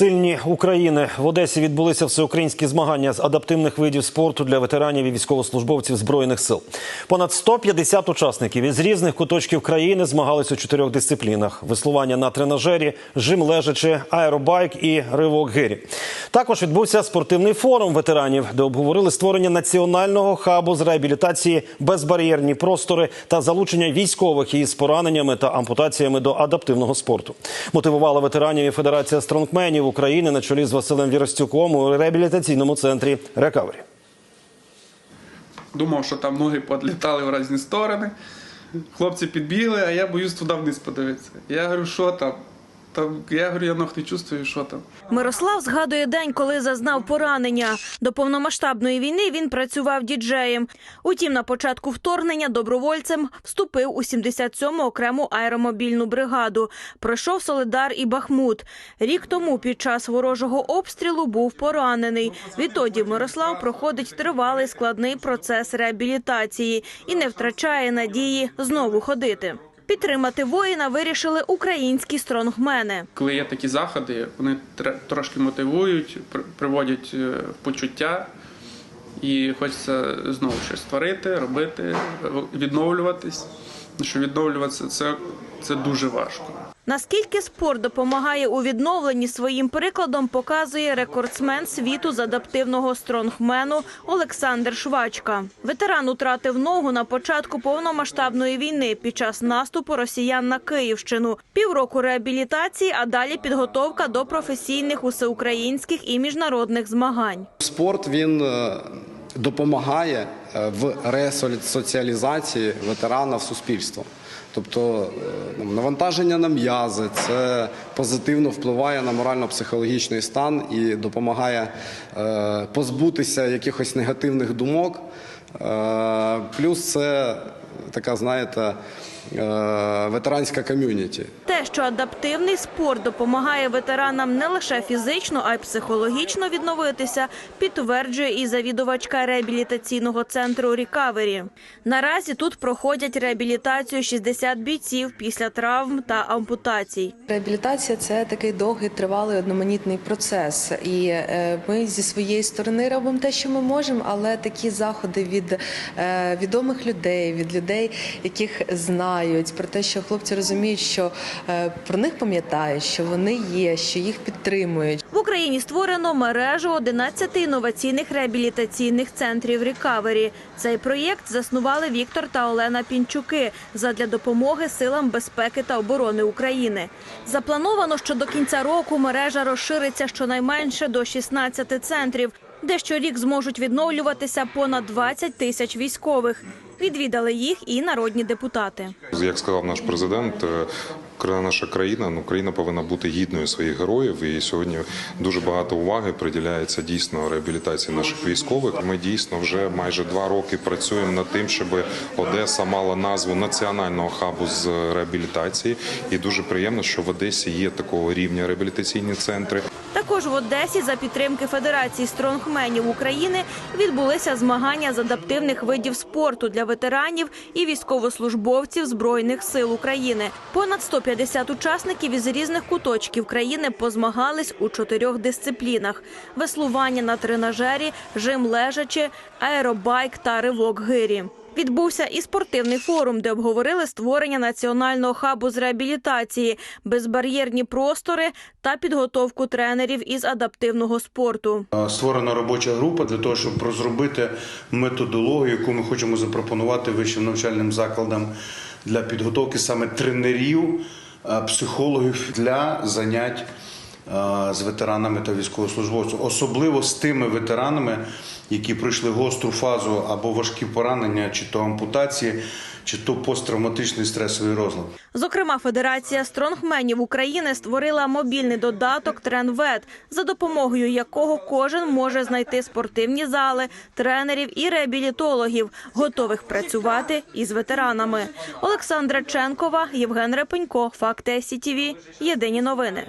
Сильні України в Одесі відбулися всеукраїнські змагання з адаптивних видів спорту для ветеранів і військовослужбовців збройних сил. Понад 150 учасників із різних куточків країни змагались у чотирьох дисциплінах: веслування на тренажері, жим лежачи, аеробайк і ривок гирі. Також відбувся спортивний форум ветеранів, де обговорили створення національного хабу з реабілітації, безбар'єрні простори та залучення військових із пораненнями та ампутаціями до адаптивного спорту. Мотивувала ветеранів і Федерація стронгменів України на чолі з Василем Віростюком у реабілітаційному центрі Рекавері. Думав, що там ноги підлітали в різні сторони. Хлопці підбігли, а я боюсь туди вниз подивитися. Я говорю, що там? Там я говорю, я ног не чувствую, що там. Мирослав згадує день, коли зазнав поранення. До повномасштабної війни він працював діджеєм. Утім, на початку вторгнення добровольцем вступив у 77-му окрему аеромобільну бригаду. Пройшов Солидар і Бахмут. Рік тому під час ворожого обстрілу був поранений. Відтоді Мирослав проходить тривалий складний процес реабілітації і не втрачає надії знову ходити. Підтримати воїна вирішили українські стронгмени. Коли є такі заходи, вони тр- трошки мотивують, при- приводять е, почуття. І хочеться знову щось створити, робити, відновлюватись. Що відновлюватися це, це дуже важко. Наскільки спорт допомагає у відновленні своїм прикладом, показує рекордсмен світу з адаптивного стронгмену Олександр Швачка. Ветеран утратив ногу на початку повномасштабної війни під час наступу росіян на Київщину. Півроку реабілітації, а далі підготовка до професійних усеукраїнських і міжнародних змагань. Спорт він е, допомагає в ресоціалізації ветерана в суспільство. Тобто е, навантаження на м'язи це позитивно впливає на морально-психологічний стан і допомагає е, позбутися якихось негативних думок. Е, Плюс це така, знаєте, е, ветеранська ком'юніті. Те, що адаптивний спорт допомагає ветеранам не лише фізично, а й психологічно відновитися, підтверджує і завідувачка реабілітаційного центру Рікавері. Наразі тут проходять реабілітацію 60 бійців після травм та ампутацій. Реабілітація це такий довгий, тривалий одноманітний процес. І е, ми зі своєї сторони робимо те, що ми можемо, але такі заходи від е, відомих людей, від людей, яких знають, про те, що хлопці розуміють, що е, про них пам'ятають, що вони є, що їх підтримують. В Україні створено мережу 11 інноваційних реабілітаційних центрів Рікавері. Цей проєкт заснували Віктор та Олена Пінчуки задля допомоги силам безпеки та оборони України. Заплановано, що до кінця року мережа розшириться щонайменше до 16 центрів, де щорік зможуть відновлюватися понад 20 тисяч військових. Відвідали їх і народні депутати. Як сказав наш президент, е, наша країна, ну країна повинна бути гідною своїх героїв. І сьогодні дуже багато уваги приділяється дійсно реабілітації наших військових. Ми дійсно вже майже два роки працюємо над тим, щоб Одеса мала назву національного хабу з реабілітації. І дуже приємно, що в Одесі є такого рівня реабілітаційні центри. Також в Одесі за підтримки Федерації стронгменів України відбулися змагання з адаптивних видів спорту для ветеранів і військовослужбовців Збройних сил України. Понад 150 учасників із різних куточків країни позмагались у чотирьох дисциплінах: веслування на тренажері, жим лежачи, аеробайк та ривок гирі. Відбувся і спортивний форум, де обговорили створення національного хабу з реабілітації, безбар'єрні простори та підготовку тренерів із адаптивного спорту. Створена робоча група для того, щоб розробити методологію, яку ми хочемо запропонувати вищим навчальним закладам для підготовки саме тренерів, е, психологів для занять е, з ветеранами та військовослужбовцями, особливо з тими ветеранами, які пройшли гостру фазу або важкі поранення, чи то ампутації, чи то посттравматичний стресовий розлад. Зокрема, Федерація стронгменів України створила мобільний додаток Тренвет, за допомогою якого кожен може знайти спортивні зали, тренерів і реабілітологів, готових працювати із ветеранами. Олександра Ченкова, Євген Репенько, Факти СІТІВІ. Єдині новини.